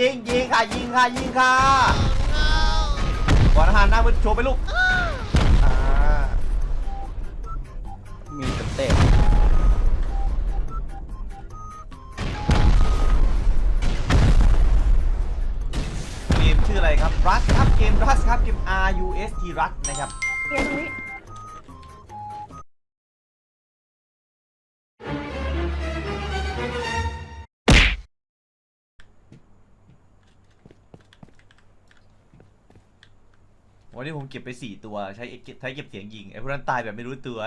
ยิงยิงค่ะยิงค่ะยิงค่ะก่อนอาหารหน้ามือโชว์ไปลูกอ่ามีสเต็ปเกมชื่ออะไรครับรัสครับเกมรัสครับเกม R U S T รัสนะครับเกมตรงนี้ วันนี้ผมเก็บไป 4 ตัวใช้เก็บใช้เก็บเสียงยิงไอ้พวกนั้นตายแบบไม่รู้ตัว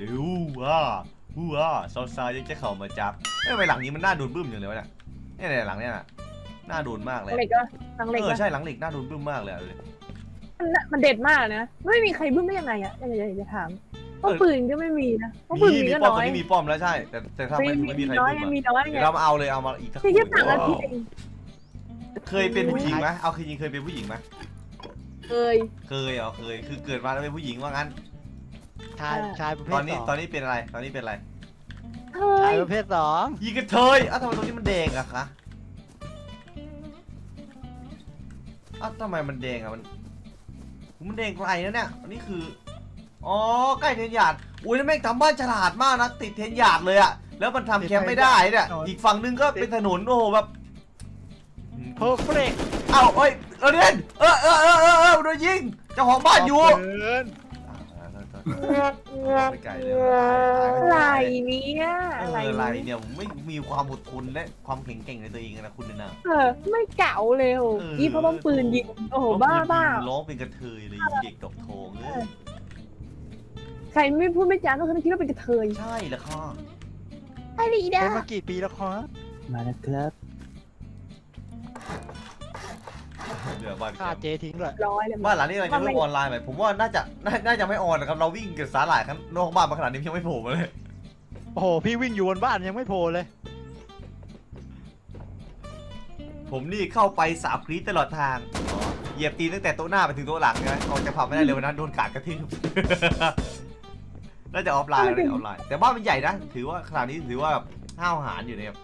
อู้ว้าอู้ว้าซอซายังจะเข้ามาจับเอ้ยทำไมหลังนี้มันน่าโดนบึ้มอย่างเลยวะเนี่ยเนี่ยเนี่ยหลังเนี่ยน่ะน่าโดนมากเลยเหล็กก็ทางเหล็กเออก็ใช่หลังเหล็กน่าโดนบึ้มมากเลยอะเลยมันมันเด็ดมากนะไม่มีใครบึ้มได้ยังไงอะอยากจะอยากจะถามเพราะเออปืนก็ไม่มีนะเพราะปืนมีมีมีก็ป้อมน้ตออนยนี้มีป้อมแล้วใช่ แต่แต่ถ้าไม่มีไม่มีใครน้อยบึ้มไงอะมีน้อยไงเดี๋ยวเรามาเอาเลยเอามาอีกสักนี่แค่คู่ต่างอาทิตย์เองเคยเป็นผู้หญิงไหมเอาเคยจริงเคยเป็นผู้หญิงไหม เคย เคยเหรอเคย คือเกิดมาแล้วเป็นผู้หญิงว่างั้น ชายอ่าชายประเภตอทนนี้สองตอนนี้เป็นอะไร ตอนนี้เป็นอะไรเคชายยประเภทสองยิงกระเทยอ้าวทำไมตรงนี้มันแดงอะคะอ้าวทำไมมันแดงอะมันมันแดงไกลนะเนี่ยอันนี้คือ อ๋อใกล้เทนหยาดอุ้ยนั่นแม่งทำบ้านฉลาดมากนะติดเทนหยาดเลยอะแล้วมันทำแคมป์ไม่ได้เนี่ยอีกฝั่งนึงก็เป็นถนนโอ้โหแบบ เพอร์เฟกต์เอ้าเอ้ย เออเดนเออเออเออเออเออโดนยิงเจ้าของบ้านอยู่ไปไกลเลยอะไรเนี่ยอะอะไรไรอะไรเนี่ยผมไม่มีความอดทนและความแข็งแกร่งในตัวเองนะคุณนะเออไม่เก่าเลยโอ้ยี่เพราะว่าปืนยิงโอ้โหบ้าบ้าร้องเป็นกระเทยเลยเด็กดอกทองเอ้ยใครไม่พูดไม่จาก็คือคิดว่าเป็นกระเทยใช่แล้วค่ะอะไรเป็นมากี่ปีแล้วครับมาแล้วครับ เดี๋ยวบ้านฆ่าเจทิ้งด้วยร้อยเลยบ้านหลังนี้อะไรจะเพิ่มออนไลน์ไหมผมว่าน่าจะน่าน่าจะไม่ออนนะครับเราวิ่งกับสาหร่ายข้างนอกบ้านมาขนาดนี้ยังไม่โผล่มาเลยโอ้โหพี่วิ่งอยู่บนบ้านยังไม่โผล่เลยผมนี่เข้าไปสาบกรีดตลอดทางเหยียบตีนตั้งแต่โต๊ะหน้าไปถึงโต๊ะหลังใช่ไหมออกจากผับไม่ได้เลยวันนั้นโดนกาดกระทืบ น่าจะออฟไลน์เลยออฟไลน์แต่บ้านมันใหญ่นะถือว่าขนาดนี้ถือว่าห้าวหาญอยู่นะครับ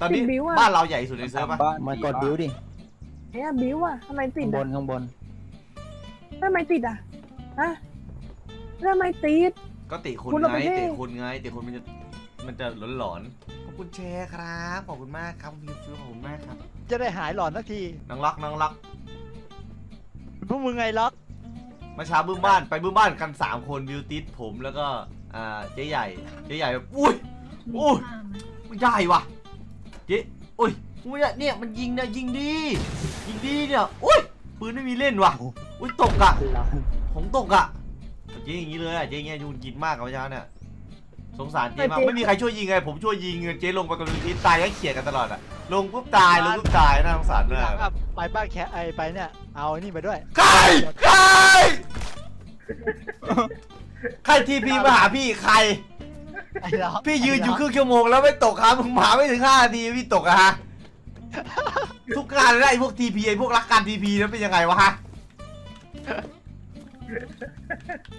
ตอนนี้บ้านเราใหญ่สุดในเซิร์ฟปะมากดบิวดิ เนี่ยบิวอะทำไมติข้าดงบอะนข้างบน ทำไมติดอะฮะทำไมติด ก็ติคุณคุณเอาไงไปให้ติคุณไงติคุณมันจะมันจะหลอนๆขอบคุณแชร์ครับขอบคุณมากครับฟิวฟิวขอบคุณมากครับจะได้หายหลอนสักทีน้องรักน้องรักพวกมึงไงล็อกเมาเช้าบึ้มบ้านไปบึ้มบ้านกันสามคนวิวติสผมแล้วก็อ่าเจ๊ใหญ่เจ๊ใหญ่แบบอุ้ยอุ้ยมันใหญ่ว่ะเจ๊อุ้ย อุ้ยเนี่ยมันยิงเนี่ยยิงดียิงดีเนี่ยอุ้ยปืนไม่มีเล่นว่ะอุ้ยตกอะร้อนผมตกอะเจ๊อย่างนี้เลยอะเจ๊อย่างเงี้ยยูนกินมากกับเมื่อเช้าเนี่ยสงสารเจ๊มากไม่มีใครช่วยยิงไงผมช่วยยิงเจ๊ลงไปกับวิวติสตายแล้วเขี่ยกันตลอดอะลงปุ๊บตายลงปุ๊บตายน่าสงสารทีมาหลังกอะไปบ้านแคไอไปเนี่ยเอาไอ้นี่ไปด้วยใครใครใครทีพีมาหาพี่ใครไอ้ล็อกพี่ยืนอยู่ครึ่งชั่วโมงแล้วไม่ตกครับมึงหมาไม่ถึงห้านาทีพี่ตกอะฮะ ทุกงานเลยนะไอ้พวกทีพีไอ้พวกรักการทีพีนั้นเป็นยังไงวะฮะ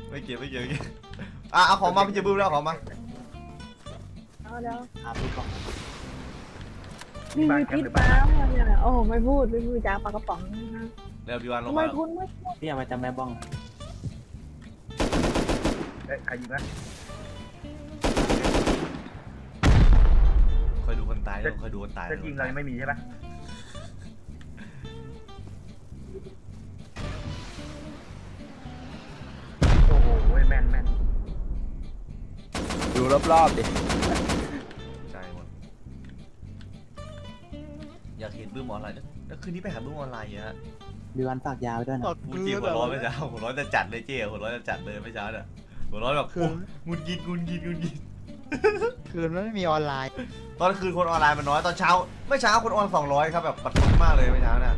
ไม่เกี่ยวไม่เกี่ยวไม่เกี่ยวอะเอาของมาพี่จะบึ้มแล้วเอาของมาเอาเดี๋ยวอาบดูก่อนมีมีพิษน้ำเนี่ยโอ้ไม่พูดไม่พูดจ้าปลากระป๋องนะเร็วพี่วันลงทำไมมาคุณไม่พี่เอามาจำแม่บ้องเอ้ยใครยิงนะ อยดูคนตายคอยดูคนตายจะยิงเรายังไม่มีใช่ปะโอ้โหแม่นแม่นดูรอบๆดิใช่หมดอยากเห็นบึ้มออนไลน์นะแล้วคืนนี้ไปหาบึ้มออนไลน์เยอะบิวันฝากยาวไว้ด้วยนะตดกูมืเจี๊ยอหัวร้อนไม่เช้าหัวร้อนจะจัดเลยเจ๊หัวร้อนจะจัดเลยไม่เช้าเนี่ยหัวร้อนแบบคืโอ้นงุนกินงุนกินงุนกิน คืนมันไม่มีออนไลน์ ตอนคืนคนออนไลน์มันน้อยตอนเช้าเมื่อเช้าคนออน200ครับแบบปัดทุนมากเลยเมื่อเช้าเนี่ย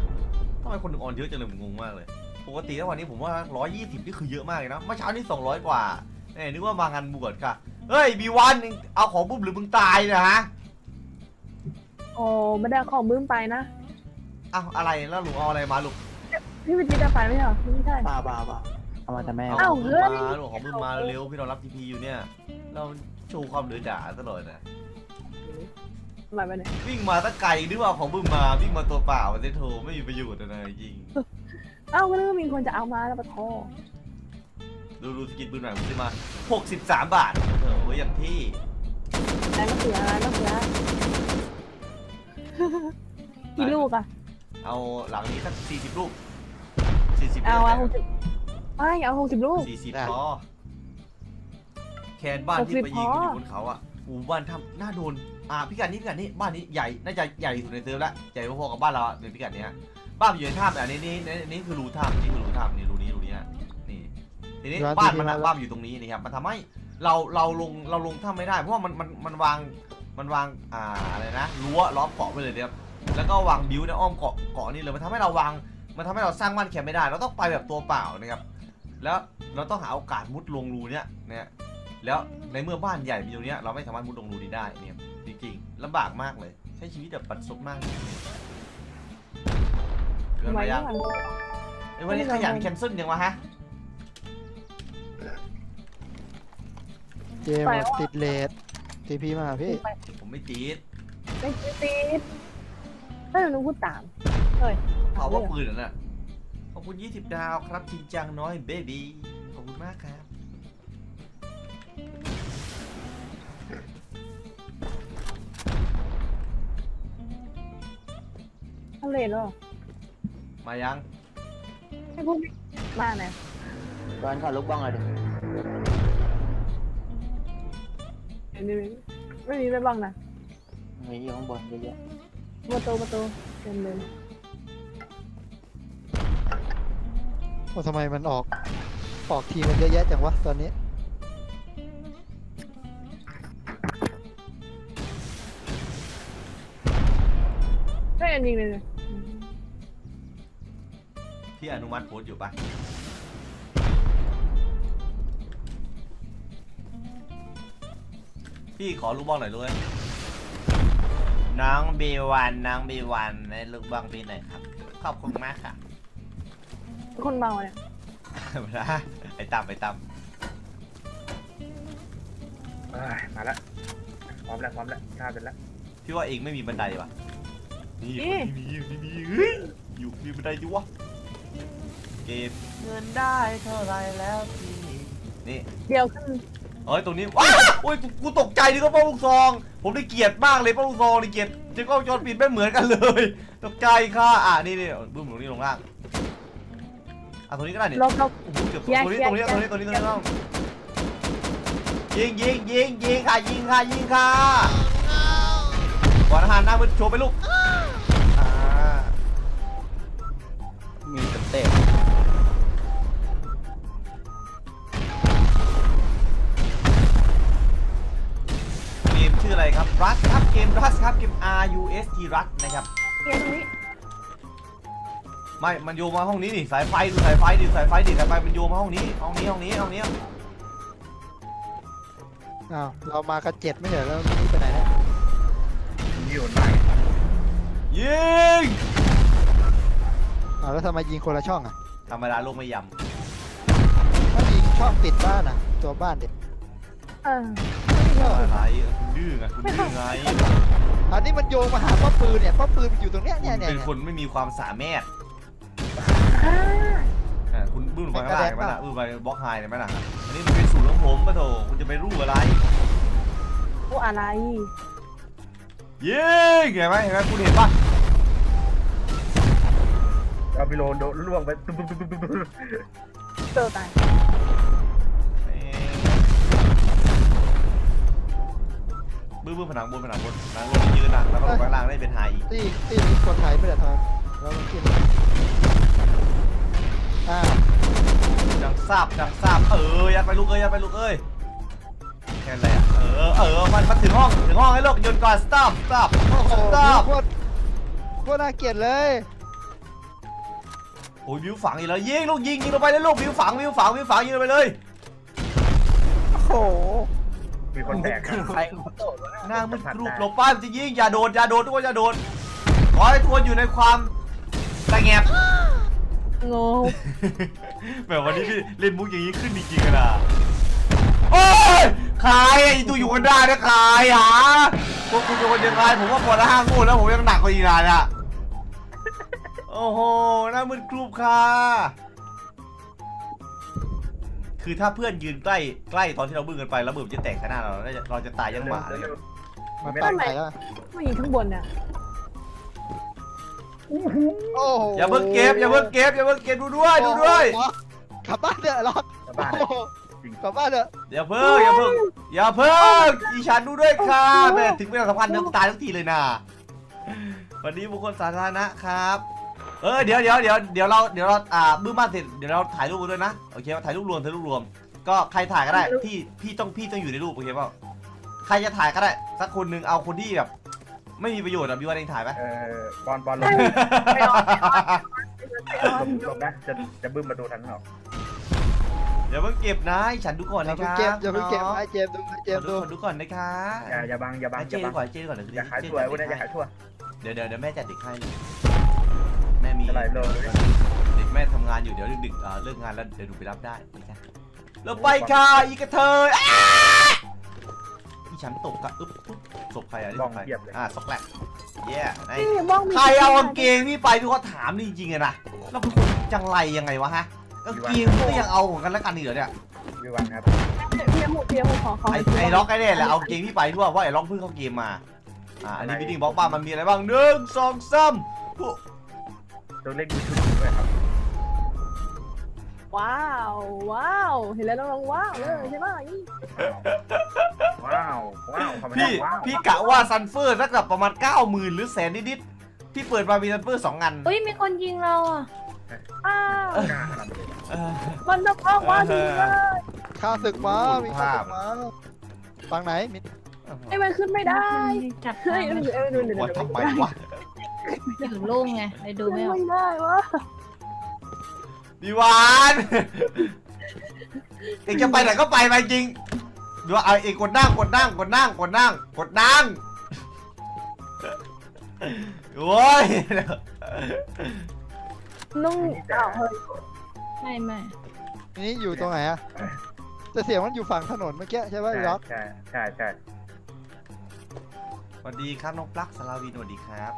ทำไมคนถึงออนเยอะจังเลยผมงงมากเลยปกติแล้ววันนี้ผมว่า 120 นี่คือเยอะมากเลยนะเมื่อเช้านี่ 200 กว่าเอ้ยนึกว่ามางานบวชค่ะเฮ้ยบีวันเอาของปุ๊บหรือมึงตายเนะฮะโอ้ไม่ได้เอาของมึงไปนะเอาอะไรแล้วลุงเอาอะไรมาลุงพี่วิจิตรไปไม่ใช่เหรอไม่ใช่บ้าบ้าบ้าเอามาจำแม่เอ้าของเฮ้มึงยมาลุงของมึงมาเร็วๆพี่เรารับทีพีอยู่เนี่ยเรา โชว์ความเหลือด่าตลอดนะมาไปไหนวิ่งมาตั้งไกลนึกว่าของบึ้มมาวิ่งมาตัวเปล่ามันจะโทรไม่มีประโยชน์อะไรจริงเอ้าก็นึกว่ามีคนจะเอามาแล้วปะโทดูดูสกินปืนหน่อยผมซื้อมา 63 บาทเออโอ้ยอย่างที่อะไรมะเขืออะไรมะเขือกี่ลูกอะเอาหลังนี้สัก 40 ลูก 40 เอาอะหลูกกสิบไม่เอาหกสิบลูก 40พอ แคนบ้านที่60ไปยิงพออยู่บนเขาอะอูบ้านทำหน้าโดน อ่าพิกัดนี้พิกัดนี้บ้านนี้ใหญ่ น่าจะใหญ่ที่สุดในเซิร์ฟละใหญ่พอๆกับบ้านเราอะในพิกัดเนี้ยบ้านมันอยู่ในถ้ำแต่อันนี้นี่นี่นี่คือรูถ้ำนี่คือรูถ้ำนี่รูนี้รูนี้อะนี่ทีนี้ร้านบ้านที่มันอะร้านบ้านมันอยู่ตรงนี้นี่ครับมันทำให้เราเราลงเราลงถ้ำไม่ได้ เพราะว่ามันมันมันวางมันวางอ่าอะไรนะรั้วล้อมเกาะไปเลยนะครับแล้วก็วางบิวในอ้อมเกาะเกาะนี่เลยมันทำให้เราวางมันทำให้เราสร้างบ้านแคมป์ไม่ได้ เราต้องไปแบบตัวเปล่านะครับแล้วเราต้องหาโอกาสมุดลงรูเนี้ยเนี่ย แล้วในเมื่อบ้านใหญ่มีตรงเนี้ยเราไม่สามารถมุดลงรูนี้ได้เนี่ยจริงๆลำบากมากเลย ใช้ชีวิตแบบปัดซบมากเกินทำไปไมยังไม่ไอ้วันนี้ขยันแคนเซิลยังวะฮะเจมส์ติดเลดทีพีมาหาพี่ไปผมไม่จีดไม่ติดถ้าหนูพูดตามเฮ้ยเผาว่าปืนนั่นน่ะขอบคุณ 20 ดาวครับจริงจังน้อยเบบี้ขอบคุณมากครับ เลเหรอมายังไม่พูดมาไหนดวนขอลูกบ้องเลยดิไม่มีไม่มีไม่บ้างนะมีอยู่ข้างบนเยอะประตูประตูเต็มเลยว่าทำไมมันออก ออกทีมันเยอะแยะจังวะตอนนี้ ไม่อันยิงเลยเลย พี่อนุมัติโพสต์อยู่ปะพี่ขอลูกบอลหน่อยด้วยน้องบีวันน้องบีวันในลูกบอลพี่หน่อยครับ ขอบคุณมากค่ะ คนเมาเนี่ยมาละไอ้ตั้มไอ้ตั้มเอ้ยมาแล้วพร้อมแล้วพร้อมแล้วท่าเป็นแล้วพี่ว่าเองไม่มีบันไดว่ะนี่คนนี้มีนี่มีเฮ้ยอยู่มีบันไดจิวะ เก็บเงินได้เท่าไรแล้วพี่นี่เดี๋ยวขึ้นเฮ้ยตรงนี้ว้าโอ้ยกูตกใจดิก็ป้าลูกซอง ผมได้เกลียดมากเลยป้าลูกซองนี่เกลียดเจ๊กล้องวงจรปิดไม่เหมือนกันเลย ตกใจค่ะอะนี่นี่บึ้มตรงนี้ลงล่างอะตรงนี้ก็ได้นี่ลบลบโอ้โหเกือบแยกตรงนี้แยกตรงนี้แยกตรงนี้ตรงนี้ตรงนี้ต้องยิงยิงยิงยิงค่ะยิงค่ะยิงค่ะก่อนอาหารหน้ามือโชว์ไปลูกอ่าๆมีสเต็ป กมรัสครับ เกม R U S T รัสนะครับ เกียร์ตรงนี้ไม่ มันโยงมาห้องนี้นี่สายไฟดูสายไฟดิสายไฟดิสายไฟมันโยงมาห้องนี้ห้องนี้ห้องนี้ห้องนี้อ้าวเรามากันเจ็ดไม่เหรอแล้วนี่ไปไหนเนี่ยมีโยนไปยิงอ้าวแล้วทำไมยิงคนละช่องอะธรรมดาลูกไม่ยถ้ายิงช่องติดบ้านอะ ตัวบ้านเด็กเออำ อะไรคุณดื้อไงคุณดื้อไงอันนี้มันโยงมาหาป้อมปืนเนี่ยป้อมปืนมันอยู่ตรงเนี้ยคุเนี่ยณเนี่ยเป็นเนี่ยคนไม่มีความสามารถอ่าอะคุณบื้มไปข้างล่างเห็นไหมไม่ล่ะกระเด็นบื้มไปบล็อกไฮเห็นไหมล่ะอันนี้มันเป็นสูตรของผมปะโถคุณจะไปรู้อะไรโอ้อะไรยิงเห็นไหมเห็นไหมคุณเห็นปะเอาไปโลนโดนล่วงไปตุ๊บตุ๊บตุ๊บตุ๊บตุ๊บเจอตาย บื้มบื้มผนังบนผนังบนผนังบนยืนอะแล้วก็ลงไปข้างล่างได้เป็นไฮอีกตีตีนี้คนไทยไม่ได้ทองแล้วมันขึ้นอ้าวดังซาบดังซาบเออยัดไปลูกเอ้ยยัดไปลูกเอ้ยแค่นั้นแหละเออเออมันมันถึงห้องถึงห้องให้ลูกหยุดก่อน stop stop โอ้โห stop โคตรโคตรน่าเกลียดเลยโอ้ยวิวฝังอีกแล้วยิงลูกยิงยิงลงไปเลยลูกวิวฝังวิวฝังวิวฝังยิงลงไปเลยโอ้โห มีคนแตกนะใครหน้ามันกรุบหลบป้ายมันจะยิงอย่าโดดอย่าโดดทุกคนอย่าโดดขอให้ทุกคนอยู่ในความสงบโง่แบบวันนี้พี่เล่นมุกอย่างนี้ขึ้นจริงๆอะนะโอ้ยขายไอ้ตัวอยู่กันได้นะขายหาพวกคุณเป็นคนยังไงผมว่าพอละห้างูแล้วผมยังหนักกว่าอีกนานอะโอ้โหหน้ามืดกรุบค่ะ คือถ้าเพื่อนยืนใกล้ใกล้ตอนที่เราบึ้งกันไปแล้วบึ้มจะแตกข้างหน้าเราเราจะเราจะตายยังหมาเลยเร็วมันไม่ไปได้ไหนอะไม่ยิงข้างบนเนี่ยโอ้โหอย่าเพิ่งเก็บอย่าเพิ่งเก็บอย่าเพิ่งเก็บดูด้วยดูด้วยล็อกกลับบ้านเถอะล็อกชาวบ้านโอ้โหกลับบ้านเถอะอย่าเพิ่งอย่าเพิ่งอย่าเพิ่งอีฉันดูด้วยค่ะแม่ถึงเวลาสำคัญเดิมตายทุกทีเลยนะวันนี้บุคคลสาธารณะครับ เออเดี๋ยวเดี๋ยวเดี๋ยวเดี๋ยวเราเดี๋ยวเราอ่าบื้มบ้านเสร็จเดี๋ยวเราถ่ายรูปกันด้วยนะโอเคป่ะถ่ายรูปรวมถ่ายรูปรวม ก็ใครถ่ายก็ได้พี่พี่ต้องพี่ต้องอยู่ในรูปโอเคเปล่าใครจะถ่ายก็ได้สักคนหนึ่งเอาคนที่แบบ ไม่มีประโยชน์อะพี่ว่าเองถ่ายไหมเออบอลบอลลงไปออนไปออนลงนะจะจะบึ้มประตูทางนอกเดี๋ยวเพิ่งเก็บนะให้ฉันดูก่อนอย่านะคเพิ่งรับเก็บอย่าเพิ่งเก็บน้องไอ้เจมส์ดูไอ้เจขมอส์ดูดู ขอดูก่อนนะคะอย่าอย่าบังอย่าบังให้อเจ๊ย่าบังก่อนเจ๊ก่อนเดี๋ยวอย่าขายเจ๊สวยจัดเว้ยเด็กอย่าให้ขายทั่วเดี๋ยวเดี๋ยวเดี๋ยวแม่จัดเด็กให้ แม่มีอะไรโลกเด็กแม่ทำงานอยู่เดี๋ยวดึกๆอ่าเลิกงานแล้วเดี๋ยวหนูไปรับได้นะคะแล้วไปค่ะอีกระเทยอ้าอีฉันตกกะอึ๊บปุ๊บศพใครอะนี่บ้ศองพใครเทียบเลยอ่าศพแรกเย้ไอ้นี่บ้องมีใครเอากางเกงพี่ไปพี่ก็ถามจริงๆอะนะแล้วเป็นคนจังไรยังไงวะฮะกางเกงก็ยังเอาของกันแล้วกันอีกเหรอเนี่ยวิวันครับเพียหมูเพียหมูขอขอไอ้ไอ้ล็อกไอ้เนี่ยแหละเอาเกงพี่ไปด้วยว่าไอ้ล็อกเพิ่งเข้าเกมมาอ่าอันนี้บิดดิ้งบล็อกบ้านมันมีอะไรบ้างหนึ่งสองสามปุ๊บ ตัวเล็กดูชุดด้วยครับว้าว ว้าว เห็นแล้วน้องๆว้าวเลยใช่ไหมนี่ว้าวว้าวทำไมพี่ ว้าวพี่กะว่าซันเฟอร์สักแบบประมาณ 9 0,000 หรือแสนนิดๆพี่เปิดมามีซันเฟอร์สองอันเฮ้ยมีคนยิงเราอะอ้าวกล้าขนาดนี้เออ มันต้องออกมาดีเลยข้าศึกมาโอ้โหมีข้าศึภาพกมาฝั่งไหนมีไอ้มันขึ้นไม่ได้จับเฮ้ยทางเออดูดูดูว่าทำไมวะอ ยู่โล่งไงเลยดูไม่ออกไม่ได้วะดีหวานเองจะไปไหนก็ไปไปจริงดูเอาเองกดนั่งกดนั่งกดนั่งกดนั่งกดนั่งโอ้ยนุ่งอ้าวเฮ้ยไม่ไม่นี่อยู่ตรงไหนอะแต่เสียงมันอยู่ฝั่งถนนเมื่อกี้ใช่ไหมใช่ล็อกใช่ใช่ใช่สวัสดีครับน้องปลั๊กสลาวินสวัสดีครับ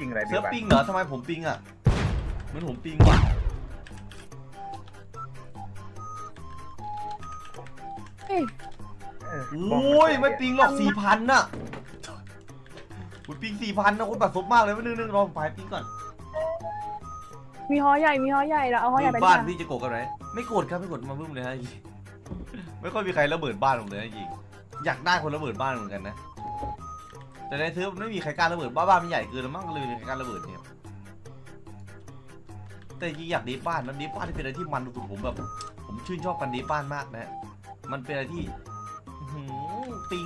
ยิงอะไรเซิร์ฟวันปิงเหรอทำไมผมปิงอะเหมือนผมปิงว่ะเออโอ้ยไม่ปิงหรอกสี่พันน่ะคุณปิงสี่พันนะคุณบัดซบมากเลยว่านึงนึงรอผมไปปิงก่อน มีหอใหญ่มีหอใหญ่เราเอาหอใหญ่ไปบ้านดีกว่พี่จะโกดกันไหมไม่โกดครับไม่โกดมาบึ้มเลยฮะจริงไม่ค่อยมีใครระเบิดบ้านผมเลยนะจริงอยากได้คนระเบิดบ้านเหมือนกันนะ แต่ในเทอมไม่มีใครกล้าระเบิดบ้านบ้านมันใหญ่เกินแล้วมั้งก็เลยไม่มีใครกล้าระเบิดเนี่ยแต่จริงอยากดีบ้านนะดีบ้านที่เป็นอะไรที่มันสุดๆผมแบบ ผมชื่นชอบกันดีบ้านมากนะฮะมันเป็นอะไรที่อื้อหือปิง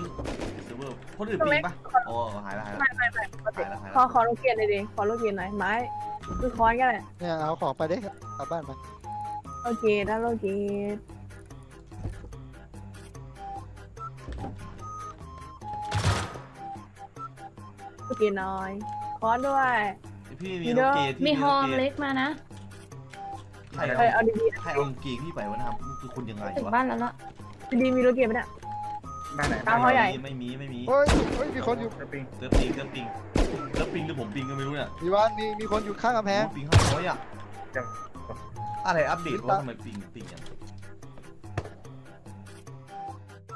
เซิร์ฟเวอร์คนอื่นปิงปะโอ้หายละหายละไม่ไม่ไม่ปกติหายละหายขอละขอลูกเกียนหน่อยดิขอลูกเกียนหน่อยไม้คือค้อนก็ได้เนี่ยเอาของไปดิกลับบ้านไปโอเคได้โลเกียน เกียนหน่อยค้อนด้วย พี่มีมีโลด้วยเกที่มีฮอมโลเล็กมานะใครเออเอาเอาดีใครเอาเกงพี่ไปวะนะครับคือคนยังไงถึงวะบ้านแล้วละๆดีๆมีลูกเกียนไหมเนี่ย บ้านไหนตามเขาใหญ่ ไม่มีไม่มีเฮ้ยเฮ้ยมีคนอยู่เซิร์ฟปิงเซิร์ฟปิงเซิร์ฟปิงเซิร์ฟปิงหรือผมปิงก็ไม่รู้เนี่ยมีวันมีมีคนอยู่ข้างกำแพง โอ้ปิงห้าร้อยอะจะอะไรอัปเดตว่าทำไมปิงปิงอย่าง